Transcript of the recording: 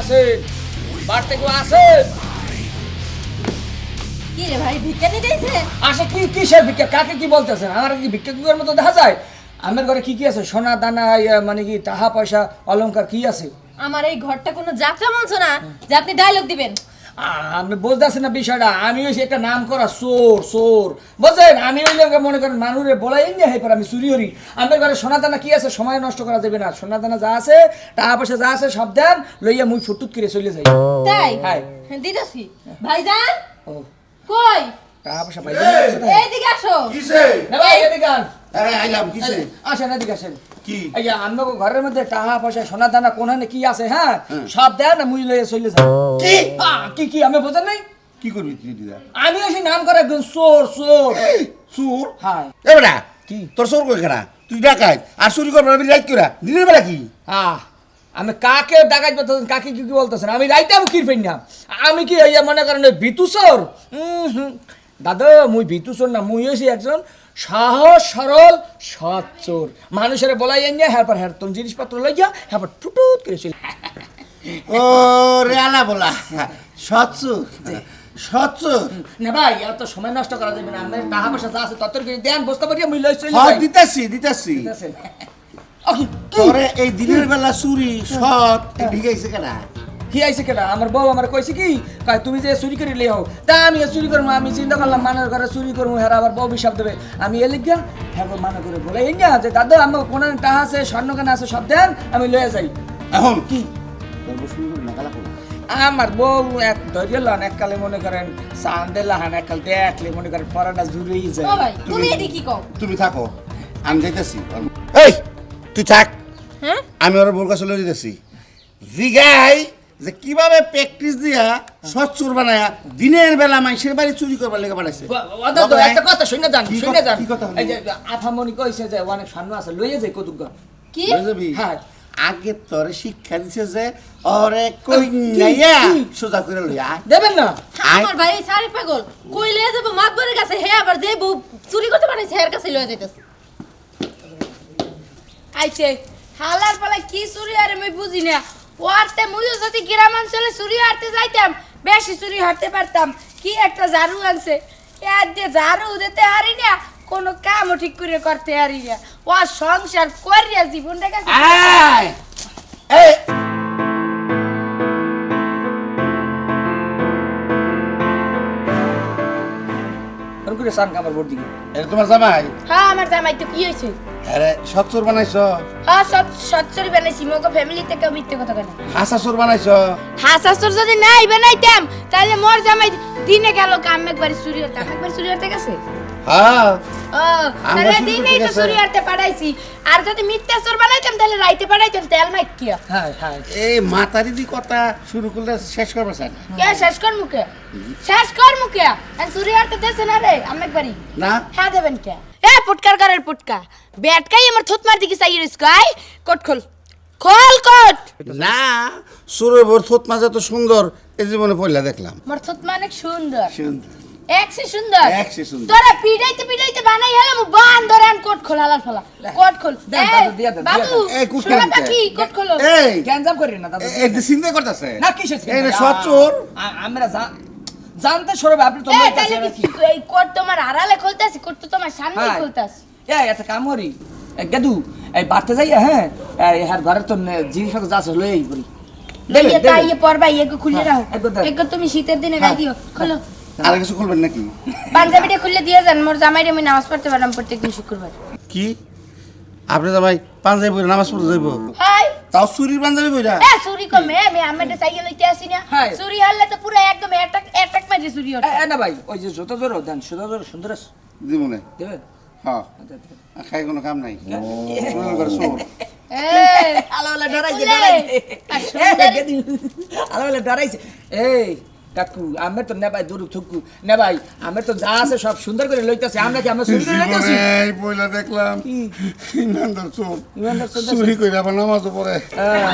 আছেন বাড়তে কেউ আছেন কি রে ভাই ভিক্ষা নিতে আইছে? আসে কি কিসের ভিক্ষা? কাকে কি বলতেছেন? আমার কি ভিক্ষা কুকুরের মতো দেখা যায়? আমার ঘরে কি কি আছে? সোনা দানা মানে কি টাকা পয়সা অলংকার কি আছে? আমার এই ঘরটা কোনো যাত্রা মঞ্চ না যে আপনি ডায়লগ দিবেন। আপনি বুঝতেছেন না বিষয়টা। আমি হইছি একটা নাম করা চোর চোর। বুঝছেন? আমি ওই মনে করেন মানুষের বলাই নিয়ে হাইপার আমি চুরি করি। আমার ঘরে সোনা দানা কি আছে? সময় নষ্ট করা যাবে না। সোনা দানা যা আছে টাকা পয়সা যা আছে সব দেন লইয়া মুই ফুটুত করে চলে যাই। তাই? হাই। হ্যাঁ, দিতেছি। ভাইজান? ও। কই? টাকা পয়সা পাই এইদিকে আসো। কিসে? না ভাই এদিকে আন। আরে আইলাম কিসে? আসেন এদিকে আসেন। কি? এই ঘরের মধ্যে টাকা পয়সা সোনা দানা কোনখানে কি আছে হ্যাঁ? সব দেন না মুই লইয়া চলে যাই। কি? কি কি আমি বোঝেন নাই? কি করবি তুই দিদা? আমি ওই নাম করে একজন চোর চোর। চোর? হ্যাঁ। এ বেটা কি? তোর চোর কই কেনা তুই ডাকাই আর চুরি করবি আমি রাইট করা দিনের বেলা কি? আহ আমি কাকে বলতেছেন কাকে কি কি বলতেছেন? আমি রাইতে আমি কিরফেন না। আমি কি এই মনে করেন ওই বিতু চোর? উম দাদা মুই বিতু চোর না মুই হয়েছি একজন সাহস সরল সৎ চোর। মানুষের বলাই নিয়ে হ্যাঁ পর হ্যাঁ তুমি জিনিসপত্র লইয়া হ্যাঁ পর টুটুট করে চলে ও রে আলা বলা সচ্চুর সচ্চুর না ভাই এত সময় নষ্ট করা যাবে না আপনার টাকা পয়সা যা আছে তত করে দেন বসতে পারি আমি লই চলে হ্যাঁ দিতেছি এই দিনের বেলা চুরি সৎ ঢিকাইছে কেনা কি আইছে কেডা আমার বউ আমার কইছে কি? কয় তুমি যে চুরি করে লিয়ে হও তা আমি চুরি করব আমি চিন্তা করলাম মানের ঘরে চুরি করব হ্যাঁ আবার বউ হিসাব দেবে। আমি এ লিখিয়া হ্যাঁ গো মানা করে বলে এই না যে দাদা আমার কোন টাকা আছে স্বর্ণ কেন আছে সব দেন আমি লয়ে যাই। এখন? কি? আমার বউ এক ধৈর্য লন এককালে মনে করেন সান্দে লাহান এককাল দেখলে মনে করেন পরাটা জুড়েই যায়। তুমি এদিকে কি কও? তুমি থাকো আমি যাইতেছি। এই তুই থাক। হ্যাঁ? আমি ওর বোর কাছে লয়ে যেতেছি জিগাই যে কীভাবে প্র্যাকটিস দিয়া সচ্চুর বানায়া দিনের বেলা মানুষের বাড়ি চুরি করবার লেগে বানাইছে। একটা কথা শুনে যান শুনে যান? এই যে আফামনি কইছে যে অনেক স্বর্ণ আছে লইয়ে যাই কতুক কি? হ্যাঁ। আগে তোরে শিক্ষা দিছে যে ওরে কই নাইয়া? সোজা করে লইয়া। দেবেন না? আমার ভাই সারি পাগল। কই লয়ে যাব? মাতবরের কাছে হে আবার যে বউ চুরি করতে পারিস হের কাছে লয়ে যাইতেছে। আইছে। হালার পালা কি চুরি আরে মই বুঝি না। ওয়ারতে মুইও যদি গ্রাম অঞ্চলে চুরি হারতে যাইতাম বেশি চুরি হারতে পারতাম। কি একটা ঝাড়ু আনছে। এর দিয়ে ঝাড়ু দিতে হারি না কোনো কামও ঠিক করে করতে হারি না। ও সংসার করিয়া জীবনটা গেছে এই! ওরকম করে সান কামার ভোট দিকে এটা তোমার জামাই? হ্যাঁ আমার জামাই তো কি হয়েছে? আরে সচ্চুর বানাইছো? হ্যাঁ সব সচ্চরি বানাইছি। মগো ফ্যামিলি থেকে মিথ্যে কথা কেন হাসাসুর বানাইছ? হাসাসুর যদি নাই বানাইতাম। তাহলে মোর জামাই দিনে গেল কাম একবার চুরি হতে একবার চুরি হতে গেছে? হ্যাঁ। তাহলে দিনেই তো গেছে। পাঠাইছি। আর যদি মিথ্যা বানাইতাম তাহলে রাইতে পাঠাইতাম তেল মাইক কিয়া। হ্যাঁ হ্যাঁ। এই মাতারি দি কথা শুরু করলে শেষ করবে স্যার। কে শেষ কর মুখে শেষ কর আর না রে আমি একবারই। না? হ্যাঁ দেবেন কে? এ পুটকার করার পুটকা। ব্যাটকাই আমার থুত মার দিকে চাই রিস্ক আই কোট খোল। খোল কোট। না থোত মাঝে তো সুন্দর এই জীবনে পয়লা দেখলাম। মোর থুত মানে সুন্দর। সুন্দর। একসে সুন্দর। একসে সুন্দর। তোরা পিড়াইতে পিড়াইতে বানাই হলাম বান ধরে আন কোট খোল ফলা। কোট খোল। বাবু এই। পাখি কোট খোলো। এই গ্যাঞ্জাম করি না দাদা। এই করতেছে? না এই আমরা জা- জানতে সরবে আপনি তো এই লইতাছেন কি। কি। এই কোট তোমার আড়ালে খুলতাছি কোট তো তোমার সামনে হ্যাঁ। খুলতাছি এই একটা কাম করি। এই গেদু এই বাড়তে যাই হ্যাঁ এই হার ঘরে তো জিনিসপত্র যা আছে লই লইয়ে তাই পরবা খুলে হ্যাঁ, রাখো। একবার তুমি শীতের দিনে হ্যাঁ, গাই দিও খোলো। আর কিছু খুলবেন নাকি পাঞ্জাবিটা খুলে দিয়ে যান মোর জামাইরে আমি নামাজ পড়তে পারলাম প্রত্যেকদিন শুক্রবার কি আপনি জামাই পাঞ্জাবি পরে নামাজ পড়তে যাইব হাই তাও চুরির পাঞ্জাবি পইরা এ চুরি কমে আমি আমাদের সাইকেল লইতে আসি না। চুরি হারলে তো পুরো একদম অ্যাটাক অ্যাটাক মারি চুরি হচ্ছে এ না ভাই ওই যে জুতো জোর দেন সুতো জোর সুন্দর আছে। জীবনে দেবেন হ্যাঁ আচ্ছা, আচ্ছা। খাই কোনো কাম নাই সুন্দর করে শোন এই আলো আলো ডরাইছে। ডরাইছে আর এই সুন্দর- গেদু আলো আলো ডরাইছে এই কাকু আমরা তো নেবাই দুরু থুকু নেবাই আমরা তো যা আছে সব সুন্দর করে লইতাছি আমরা কি আমরা করে লইতাছি? এই পয়লা দেখলাম ইমানদার চোর। ইমানদার চোর চুরি কইরা আবার নামাজও পড়ে। হ্যাঁ।